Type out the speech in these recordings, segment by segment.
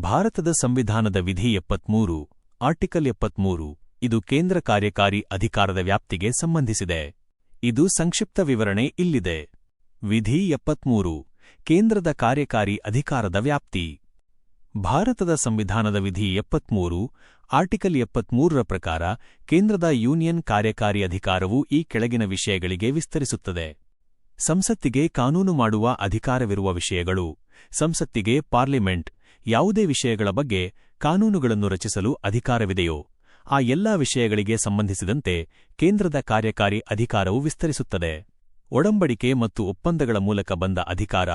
ಭಾರತದ ಸಂವಿಧಾನದ ವಿಧಿ ಎಪ್ಪತ್ಮೂರು, ಆರ್ಟಿಕಲ್ ಎಪ್ಪತ್ಮೂರು, ಇದು ಕೇಂದ್ರ ಕಾರ್ಯಕಾರಿ ಅಧಿಕಾರದ ವ್ಯಾಪ್ತಿಗೆ ಸಂಬಂಧಿಸಿದೆ. ಇದು ಸಂಕ್ಷಿಪ್ತ ವಿವರಣೆ ಇಲ್ಲಿದೆ. ವಿಧಿ ಎಪ್ಪತ್ಮೂರು, ಕೇಂದ್ರದ ಕಾರ್ಯಕಾರಿ ಅಧಿಕಾರದ ವ್ಯಾಪ್ತಿ. ಭಾರತದ ಸಂವಿಧಾನದ ವಿಧಿ ಎಪ್ಪತ್ಮೂರು, ಆರ್ಟಿಕಲ್ ಎಪ್ಪತ್ಮೂರರ ಪ್ರಕಾರ ಕೇಂದ್ರದ ಯೂನಿಯನ್ ಕಾರ್ಯಕಾರಿ ಅಧಿಕಾರವು ಈ ಕೆಳಗಿನ ವಿಷಯಗಳಿಗೆ ವಿಸ್ತರಿಸುತ್ತದೆ. ಸಂಸತ್ತಿಗೆ ಕಾನೂನು ಮಾಡುವ ಅಧಿಕಾರವಿರುವ ವಿಷಯಗಳು, ಸಂಸತ್ತಿಗೆ ಪಾರ್ಲಿಮೆಂಟ್ ಯಾವುದೇ ವಿಷಯಗಳ ಬಗ್ಗೆ ಕಾನೂನುಗಳನ್ನು ರಚಿಸಲು ಅಧಿಕಾರವಿದೆಯೋ, ಆ ಎಲ್ಲಾ ವಿಷಯಗಳಿಗೆ ಸಂಬಂಧಿಸಿದಂತೆ ಕೇಂದ್ರದ ಕಾರ್ಯಕಾರಿ ಅಧಿಕಾರವು ವಿಸ್ತರಿಸುತ್ತದೆ. ಒಡಂಬಡಿಕೆ ಮತ್ತು ಒಪ್ಪಂದಗಳ ಮೂಲಕ ಬಂದ ಅಧಿಕಾರ,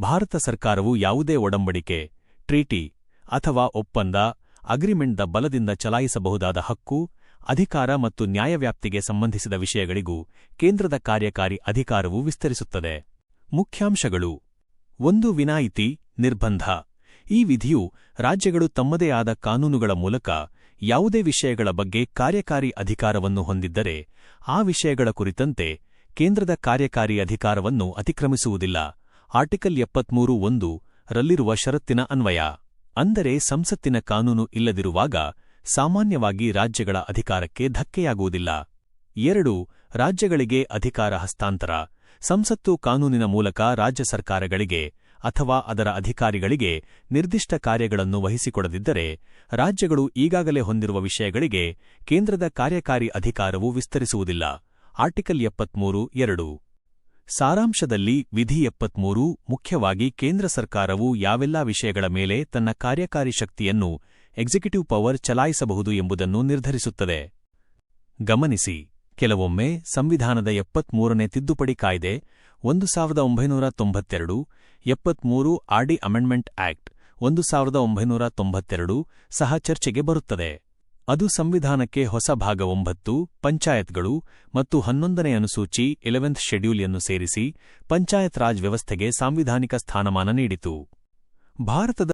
ಭಾರತ ಸರ್ಕಾರವು ಯಾವುದೇ ಒಡಂಬಡಿಕೆ, ಟ್ರೀಟಿ ಅಥವಾ ಒಪ್ಪಂದ, ಅಗ್ರಿಮೆಂಟ್ದ ಬಲದಿಂದ ಚಲಾಯಿಸಬಹುದಾದ ಹಕ್ಕು, ಅಧಿಕಾರ ಮತ್ತು ನ್ಯಾಯವ್ಯಾಪ್ತಿಗೆ ಸಂಬಂಧಿಸಿದ ವಿಷಯಗಳಿಗೂ ಕೇಂದ್ರದ ಕಾರ್ಯಕಾರಿ ಅಧಿಕಾರವು ವಿಸ್ತರಿಸುತ್ತದೆ. ಮುಖ್ಯಾಂಶಗಳು. ಒಂದು ವಿನಾಯಿತಿ ನಿರ್ಬಂಧ. ಈ ವಿಧಿಯು ರಾಜ್ಯಗಳು ತಮ್ಮದೇ ಆದ ಕಾನೂನುಗಳ ಮೂಲಕ ಯಾವುದೇ ವಿಷಯಗಳ ಬಗ್ಗೆ ಕಾರ್ಯಕಾರಿ ಅಧಿಕಾರವನ್ನು ಹೊಂದಿದ್ದರೆ ಆ ವಿಷಯಗಳ ಕುರಿತಂತೆ ಕೇಂದ್ರದ ಕಾರ್ಯಕಾರಿ ಅಧಿಕಾರವನ್ನು ಅತಿಕ್ರಮಿಸುವುದಿಲ್ಲ. ಆರ್ಟಿಕಲ್ ಎಪ್ಪತ್ಮೂರು ಒಂದು ರಲ್ಲಿರುವ ಷರತ್ತಿನ ಅನ್ವಯ. ಅಂದರೆ ಸಂಸತ್ತಿನ ಕಾನೂನು ಇಲ್ಲದಿರುವಾಗ ಸಾಮಾನ್ಯವಾಗಿ ರಾಜ್ಯಗಳ ಅಧಿಕಾರಕ್ಕೆ ಧಕ್ಕೆಯಾಗುವುದಿಲ್ಲ. ಎರಡು, ರಾಜ್ಯಗಳಿಗೆ ಅಧಿಕಾರ ಹಸ್ತಾಂತರ. ಸಂಸತ್ತು ಕಾನೂನಿನ ಮೂಲಕ ರಾಜ್ಯ ಸರ್ಕಾರಗಳಿಗೆ ಅಥವಾ ಅದರ ಅಧಿಕಾರಿಗಳಿಗೆ ನಿರ್ದಿಷ್ಟ ಕಾರ್ಯಗಳನ್ನು ವಹಿಸಿಕೊಡದಿದ್ದರೆ ರಾಜ್ಯಗಳು ಈಗಾಗಲೇ ಹೊಂದಿರುವ ವಿಷಯಗಳಿಗೆ ಕೇಂದ್ರದ ಕಾರ್ಯಕಾರಿ ಅಧಿಕಾರವು ವಿಸ್ತರಿಸುವುದಿಲ್ಲ. ಆರ್ಟಿಕಲ್ ಎಪ್ಪತ್ಮೂರು, ಎರಡು. ಸಾರಾಂಶದಲ್ಲಿ ವಿಧಿ ಎಪ್ಪತ್ಮೂರು, ಮುಖ್ಯವಾಗಿ ಕೇಂದ್ರ ಸರ್ಕಾರವು ಯಾವೆಲ್ಲಾ ವಿಷಯಗಳ ಮೇಲೆ ತನ್ನ ಕಾರ್ಯಕಾರಿ ಶಕ್ತಿಯನ್ನು ಎಕ್ಸಿಕ್ಯೂಟಿವ್ ಪವರ್ ಚಲಾಯಿಸಬಹುದು ಎಂಬುದನ್ನು ನಿರ್ಧರಿಸುತ್ತದೆ. ಗಮನಿಸಿ. ಕೆಲವೊಮ್ಮೆ ಸಂವಿಧಾನದ ಎಪ್ಪತ್ಮೂರನೇ ತಿದ್ದುಪಡಿ ಕಾಯ್ದೆ ಒಂದು ಸಾವಿರದ ಒಂಬೈನೂರ ತೊಂಬತ್ತೆರಡು, ಎಪ್ಪತ್ಮೂರು ಆರ್ಡಿ ಅಮೆಂಡ್ಮೆಂಟ್ ಆಕ್ಟ್ ಒಂದು ಸಾವಿರದ ಒಂಬೈನೂರ ತೊಂಬತ್ತೆರಡು ಸಹ ಚರ್ಚೆಗೆ ಬರುತ್ತದೆ. ಅದು ಸಂವಿಧಾನಕ್ಕೆ ಹೊಸ ಭಾಗ ಒಂಬತ್ತು, ಪಂಚಾಯತ್ಗಳು ಮತ್ತು ಹನ್ನೊಂದನೇ ಅನುಸೂಚಿ ಇಲೆವೆಂತ್ ಶೆಡ್ಯೂಲ್ಯನ್ನು ಸೇರಿಸಿ ಪಂಚಾಯತ್ ರಾಜ್ ವ್ಯವಸ್ಥೆಗೆ ಸಾಂವಿಧಾನಿಕ ಸ್ಥಾನಮಾನ ನೀಡಿತು. ಭಾರತದ